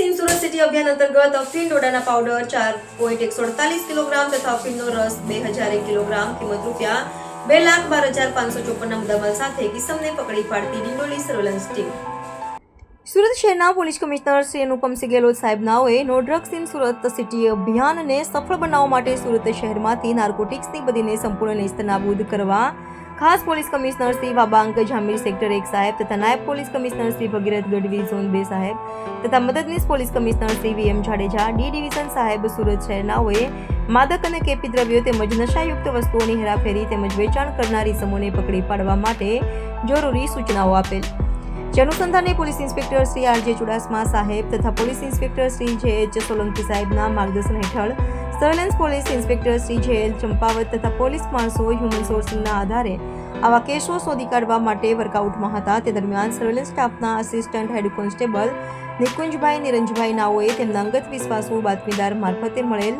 સુરત અફીણ ડોડાના પાવડર ચાર પોઈન્ટ એકસો અડતાલીસ કિલોગ્રામ તથા અફીણનો રસ બે હજાર એક કિલોગ્રામ કિંમત રૂપિયા બે લાખ બાર હજાર પાંચસો ચોપનના મુદ્દામાલ સાથે કિસમને પકડી પાડતી ડિંડોલી સર્વેલન્સ ટીમ. સુરત શહેરના પોલીસ કમિશનર શ્રી અનુપમસિંહ ગેહલોત સાહેબ નાઓએ no drugs in Surat city અભિયાનને સફળ બનાવવા માટે સુરત શહેરમાંથી નાર્કોટિક્સની બધીને સંપૂર્ણ નેસ્તનાબૂદ કરવા ખાસ police commissioner Shri Wabang Jamir sector એક સાહેબ તથા નાયબ police commissioner Shri Bhagirath Gadhvi zone બે સાહેબ તથા મદદનીશ police commissioner Shri V M Jadeja, D division સાહેબ સુરત શહેરનાઓએ માદક અને કેપી દ્રવ્યો તેમજ નશાયુક્ત વસ્તુઓની હેરાફેરી તેમજ વેચાણ કરનારી સમૂહને પકડી પાડવા માટે જરૂરી સૂચનાઓ આપેલ. જે પોલીસ ઇન્સ્પેક્ટર શ્રી આર જે ચુડાસમા સાહેબ તથા પોલીસ ઇન્સ્પેક્ટર શ્રી જે એચ સોલંકી સાહેબના માર્ગદર્શન હેઠળ સર્વેલન્સ પોલીસ ઇન્સ્પેક્ટર શ્રી જે ચંપાવત તથા પોલીસ માણસો હ્યુમન સોર્સિંગના આધારે આવા કેસો શોધી કાઢવા માટે વર્કઆઉટમાં હતા. તે દરમિયાન સર્વેલન્સ સ્ટાફના આસિસ્ટન્ટ હેડ કોન્સ્ટેબલ નિકુંજભાઈ નિરંજભાઈ નાઓએ તેમના અંગત વિશ્વાસુ બાતમીદાર મારફતે મળેલ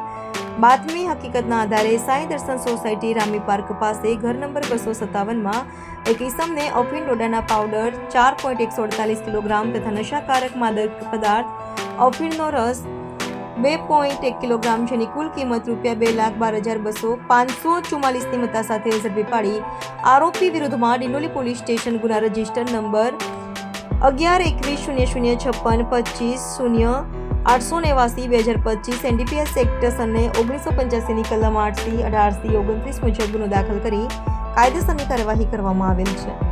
બાતમી હકીકતના આધારે સાંઈ દર્શન સોસાયટી રામી પાર્ક પાસે ઘર નંબર બસો સત્તાવનમાં એક ઇસમને અફીણ ડોડાના પાવડર ચાર પોઈન્ટ એકસો અડતાલીસ કિલોગ્રામ તથા નશાકારક માદક પદાર્થ અફીણનો રસ બે પોઈન્ટ એક કિલોગ્રામ જેની કુલ કિંમત રૂપિયા બે લાખ બાર હજાર બસો પાંચસો ચુમ્માલીસની મત્તા સાથે ઝડપી પાડી. આરોપી વિરુદ્ધમાં ડિંડોલી પોલીસ સ્ટેશન ગુના રજિસ્ટર નંબર અગિયાર, એકવીસ, શૂન્ય શૂન્ય, છપ્પન, પચીસ, શૂન્ય, આઠસો નેવાસી, બે હજાર પચીસ એનડીપીએસ એક્ટ અને ઓગણીસો પંચ્યાસીની કલમ આઠથી અઢારથી ઓગણત્રીસ મુજબ ગુનો દાખલ કરી કાયદેસરની કાર્યવાહી કરવામાં આવેલ છે.